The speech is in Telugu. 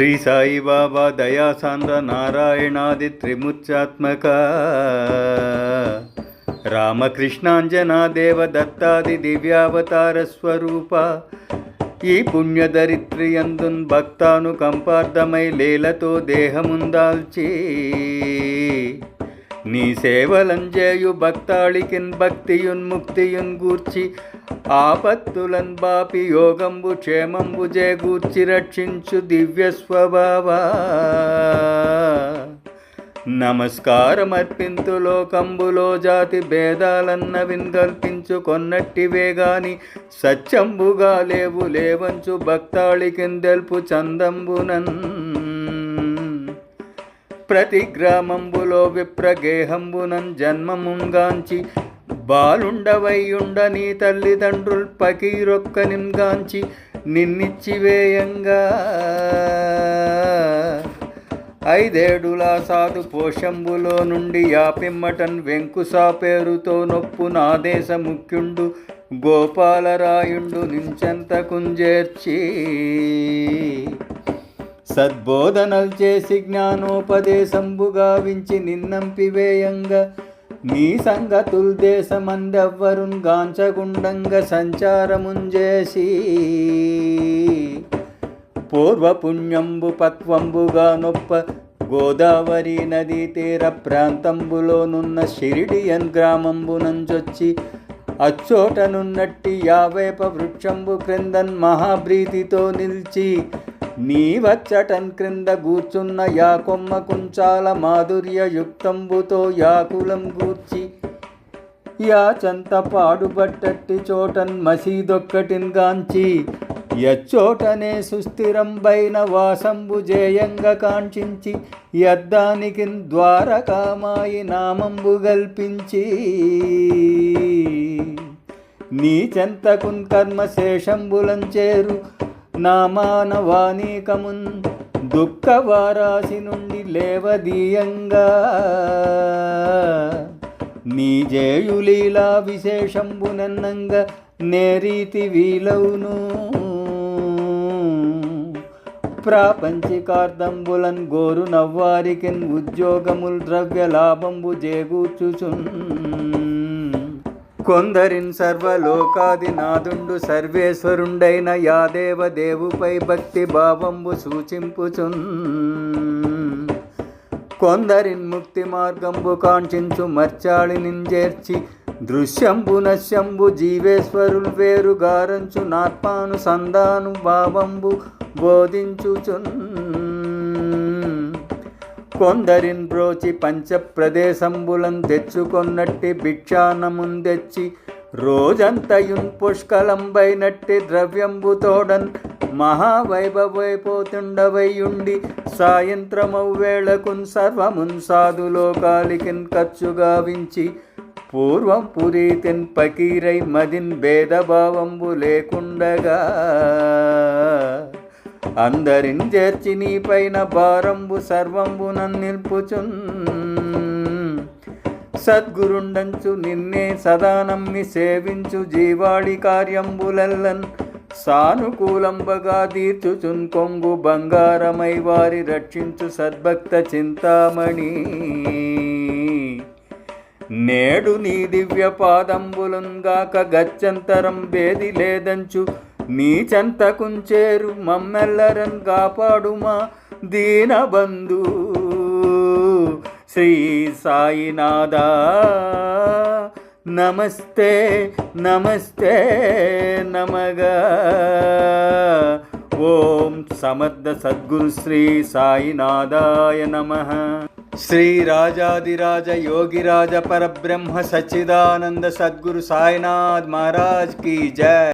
శ్రీ సాయిబాబా దయాసాంద్ర నారాయణాది త్రిమూర్త్యాత్మక రామకృష్ణాంజనా దేవదత్తాది దివ్యావతార స్వరూప. ఈ పుణ్యదరిత్రియందున్ భక్తాను కంపార్థమై లీలతో దేహముందాల్చి. నీ సేవలంజేయు భక్తాళికిన్ భక్తియున్ ముక్తియున్ గూర్చి ఆపత్తులన్ బాపి యోగంబు క్షేమంబు గూర్చి రక్షించు దివ్య స్వభావా. నమస్కారమర్పింతు లోకంబులో జాతి భేదాలన్న విన్కల్పించు కొన్నట్టివే గాని సత్యంబుగా లేవు లేవంచు భక్తాళికిందెల్పు చందంబునన్. ప్రతి గ్రామంబులో విప్రగేహంబునం జన్మముంగాంచి బాలుండవయ్యుండ నీ తల్లిదండ్రుల్ పకీరొక్కనింగాంచి నిన్నిచ్చివేయంగా ఐదేడులా సాధు పోషంబులో నుండి యాపిమ్మటన్ వెంకుసా పేరుతో నొప్పు నాదేశ ముఖ్యుండు గోపాలరాయుండు నించెంత కుంజేర్చి. సద్బోధనలు చేసి వించి గావించి నిన్నంపివేయంగా నీ సంగతుల్ దేశమందెవ్వరున్ గాంచగుండంగ సంచారముంజేసి. పూర్వపుణ్యంబు పత్వంబుగా నొప్ప గోదావరి నదీ తీర ప్రాంతంబులోనున్న షిరిడియన్ గ్రామంబునంజొచ్చి అచ్చోటనున్నట్టి యావేప వృక్షంబు క్రిందన్ మహాభ్రీతితో నిలిచి. నీ వచ్చటన్ క్రింద కూర్చున్న యా కొమ్మ కుంచాల మాధుర్య యుక్తంబుతో యాకులం గూర్చి యా చంత పాడుబట్టట్టి చోటన్ మసీదొక్కటిన్ గాంచి యచ్చోటనే సుస్థిరంబైన వాసంబు జేయంగ కాంక్షించి యద్దానికి ద్వారకామాయి నామంబు గల్పించి. నీ చెంతకున్ కర్మశేషంబులంచేరు నామానవానీకమున్ దుఃఖవారాసి నుండి లేవదీయంగా. నీ జేయులీలా విశేషంబునన్నంగా నేరీతి వీలవును. ప్రాపంచికార్థంబులన్ గోరు నవ్వారికిన్ ఉద్యోగముల్ ద్రవ్య లాభంబు చేకూర్చుచున్ కొందరిన్ సర్వలోకాది నాదుండు సర్వేశ్వరుండైన యాదేవ దేవుపై భక్తి భావంబు సూచింపుచున్. కొందరిన్ ముక్తి మార్గంబు కాంక్షించు మర్చాళి నింజేర్చి దృశ్యంబు నశ్యంబు జీవేశ్వరుల్ వేరు గారంచు నాత్మాను సంధాను భావంబు బోధించుచున్. కొందరిన్ బ్రోచి పంచప్రదేశంబులం తెచ్చుకొన్నట్టి భిక్షానముందెచ్చి రోజంతయున్ పుష్కలంబైనట్టి ద్రవ్యంబు తోడన్ మహావైభవైపోతుండవయ్యుండి సాయంత్రమవ్వేళకున్ సర్వమున్ సాధులోకాలికిన్ ఖర్చుగా వించి పూర్వం పురీతిన్ పకీరై మదిన్ భేదభావంబు లేకుండగా అందరిని చేర్చి నీపైన భారంబు సర్వంబు నిల్పుచున్ సద్గురుండంచు నిన్నే సదానమ్మి సేవించు జీవాడి కార్యంబులెల్లన్. సానుకూలంబగా తీర్చుచున్ కొంగు బంగారమై వారి రక్షించు సద్భక్త చింతామణి. నేడు నీ దివ్య పాదంబులుంగాక గచ్చంతరం వేది లేదంచు. నీ చెంతకుంచేరు మమ్మెల్లరన్ కాపాడుమా దీన బంధు శ్రీ సాయినాథ నమస్తే నమస్తే నమగా ఓం సమర్థ సద్గురు శ్రీ సాయినాథాయ నమ. శ్రీరాజాదిరాజ యోగిరాజ పరబ్రహ్మ సచ్చిదానంద సద్గురు సాయినాథ్ మహారాజ్ కీ జయ